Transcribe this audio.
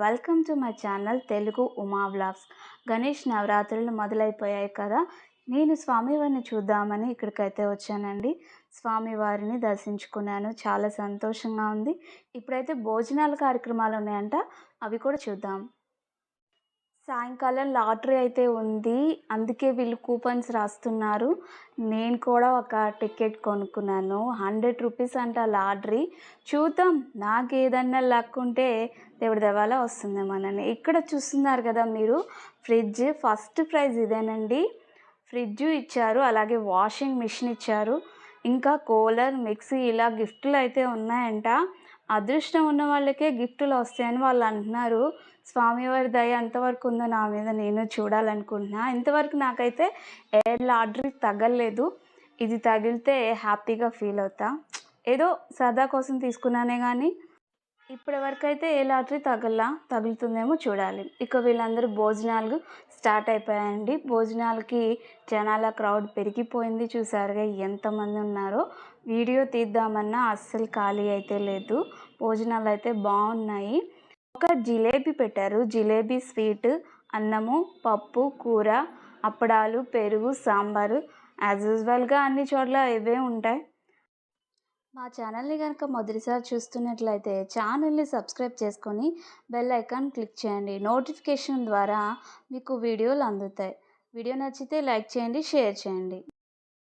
Welcome to my channel Telugu Uma vlogs. Ganesh నవరాత్రులు మొదలైపోయాయి కదా నేను స్వామివారిని చూద్దామని ఇక్కడికైతే వచ్చానండి. స్వామివారిని దర్శించుకున్నాను చాలా సంతోషంగా ఉంది. ఇప్పుడైతే భోజనాల కార్యక్రమాలు ఉన్నాయంట అవి కూడా చూద్దాం. సాయంకాలం లాటరీ అయితే ఉంది. అందుకే వీళ్ళు కూపన్స్ రాస్తున్నారు. నేను కూడా ఒక టికెట్ కొనుక్కున్నాను. హండ్రెడ్ రూపీస్ అంట లాటరీ. చూద్దాం. నాకు ఏదన్నా లక్ ఉంటే దేవుడి దేవాల వస్తుందేమోనని ఇక్కడ చూస్తున్నారు కదా మీరు. ఫ్రిడ్జ్ ఫస్ట్ ప్రైజ్ ఇదేనండి. ఫ్రిడ్జ్ ఇచ్చారు. అలాగే వాషింగ్ మిషన్ ఇచ్చారు. ఇంకా కూలర్ మిక్సీ ఇలా గిఫ్ట్లు అయితే ఉన్నాయంట. అదృష్టం ఉన్న వాళ్ళకే గిఫ్ట్లు వస్తాయని వాళ్ళు అంటున్నారు. స్వామివారి దయ ఎంతవరకు ఉందో నా మీద నేను చూడాలనుకుంటున్నా. ఇంతవరకు నాకైతే ఏ లాటరీ తగలలేదు ఇది తగిలితే హ్యాపీగా ఫీల్ అవుతా. ఏదో సరదా కోసం తీసుకున్నానే కానీ ఇప్పటి వరకు అయితే ఏ లాటరీ తగల్లా తగులుతుందేమో చూడాలి. ఇక వీళ్ళందరూ భోజనాలు స్టార్ట్ అయిపోయాయండి. భోజనాలకి జనాల క్రౌడ్ పెరిగిపోయింది చూసారుగా ఎంతమంది ఉన్నారో. వీడియో తీద్దామన్నా అస్సలు ఖాళీ అయితే లేదు. భోజనాలు అయితే బాగున్నాయి. ఒక జిలేబీ పెట్టారు. జిలేబీ స్వీట్ అన్నము పప్పు కూర అప్పడాలు పెరుగు సాంబారు. యాజ్ యూజువల్గా అన్ని చోట్ల ఇవే ఉంటాయి. మా ఛానల్ని కనుక మొదటిసారి చూస్తున్నట్లయితే ఛానల్ని సబ్స్క్రైబ్ చేసుకొని బెల్ ఐకాన్ క్లిక్ చేయండి. నోటిఫికేషన్ ద్వారా మీకు వీడియోలు అందుతాయి. వీడియో నచ్చితే లైక్ చేయండి షేర్ చేయండి.